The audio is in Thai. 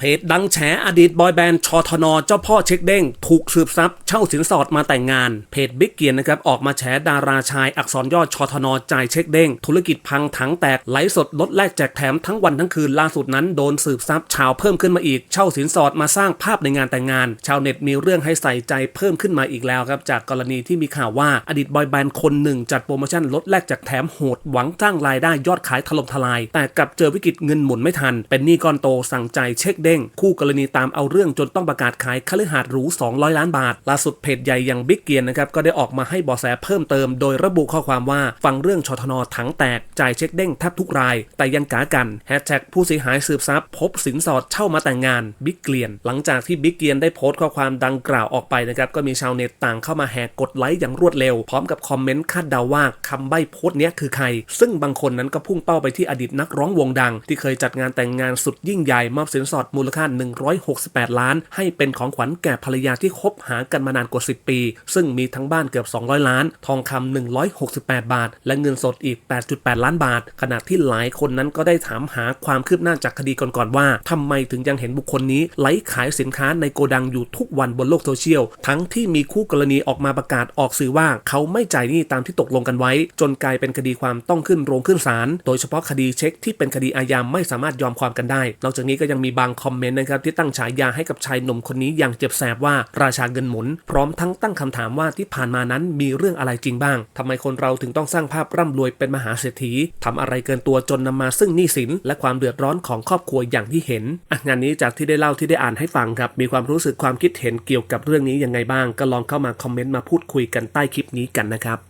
เพจดังแฉอดีตบอยแบนด์ชทน เจ้าพ่อเช็คเด้ง ถูกสืบทรัพย์เช่าสินสอดมาแต่งงาน เพจบิ๊กเกียนนะครับออกมาแฉดาราชายอักษรย่อชทน จ่ายเช็คเด้ง ธุรกิจพังถังแตกไหลสดลดแลกแจกแถมทั้งวันทั้งคืนล่าสุดนั้นโดนสืบทรัพย์ชาวเพิ่มขึ้นมาอีก เช่าสินสอดมาสร้างภาพในงานแต่งงาน ชาวเน็ตมีเรื่องให้ใส่ใจเพิ่มขึ้นมาอีกแล้วครับจากกรณีที่มีข่าวว่าอดีตบอยแบนด์คนหนึ่งจัดโปรโมชั่นลดแลกแจกแถมโหดหวังสร้างรายได้ยอดขายถล่มทลาย แต่กลับเจอวิกฤตเงินหมุนไม่ทัน เป็นหนี้ก้อนโตสั่งใจายเช็คเด้ง คู่กรณีตามเอาเรื่องจนต้องประกาศขายคฤหาสน์หรู 200 ล้านบาท ล่าสุดเพจใหญ่อย่างบิ๊กเกียนนะครับก็ได้ออกมาให้บาะแสเพิ่มเติม โดยระบุข้อความว่าฟังเรื่องชทนถังแตกจ่ายเช็คเด้งแทบทุกราย แต่ยังกากันแฮชแท็กผู้เสียหายสืบทรัพย์ พบสินสอดเช่ามาแต่งงานบิ๊กเกียน หลังจากที่บิ๊กเกียนได้โพสต์ข้อความดังกล่าวออกไปนะครับก็มีชาวเน็ตต่างเข้ามาแหกกดไลค์อย่างรวดเร็ว พร้อมกับคอมเมนต์คาดเดาว่าคำใบ้โพสต์นี้คือใคร ซึ่งบางคนนั้นก็พุ่งเป้าไปที่อดีตนักร้องวงดัง ที่เคยจัดงานแต่งงานสุดยิ่งใหญ่มอบสินสอดมูลค่า 168 ล้าน ให้เป็นของขวัญแก่ภรรยาที่คบหากันมานานกว่า 10 ปี ซึ่งมีทั้งบ้านเกือบ 200 ล้าน ทองคำ168 บาท และเงินสดอีก 8.8 ล้านบาท ขณะที่หลายคนนั้นก็ได้ถามหาความคืบหน้าจากคดีก่อนๆว่าทำไมถึงยังเห็นบุคคลนี้ไลฟ์ขายสินค้าในโกดังอยู่ทุกวันบนโลกโซเชียล ทั้งที่มีคู่กรณีออกมาประกาศออกสื่อว่าเขาไม่จ่ายหนี้ตามที่ตกลงกันไว้ จนกลายเป็นคดีความต้องขึ้นโรงขึ้นศาล โดยเฉพาะคดีเช็คที่เป็นคดีอาญาไม่สามารถยอมความกันได้ นอกจากนี้ก็ยังมีบางคอมเมนต์นะครับที่ตั้งฉายาให้กับชายหนุ่มคนนี้อย่างเจ็บแสบว่าราชาเงินหมุน พร้อมทั้งตั้งคำถามว่าที่ผ่านมานั้นมีเรื่องอะไรจริงบ้างทำไมคนเราถึงต้องสร้างภาพร่ำรวยเป็นมหาเศรษฐีทำอะไรเกินตัวจนนำมาซึ่งหนี้สิน และความเดือดร้อนของครอบครัวอย่างที่เห็นอะงานนี้จากที่ได้เล่าที่ได้อ่านให้ฟังครับมีความรู้สึกความคิดเห็นเกี่ยวกับเรื่องนี้ยังไงบ้าง ก็ลองเข้ามาคอมเมนต์มาพูดคุยกันใต้คลิปนี้กันนะครับ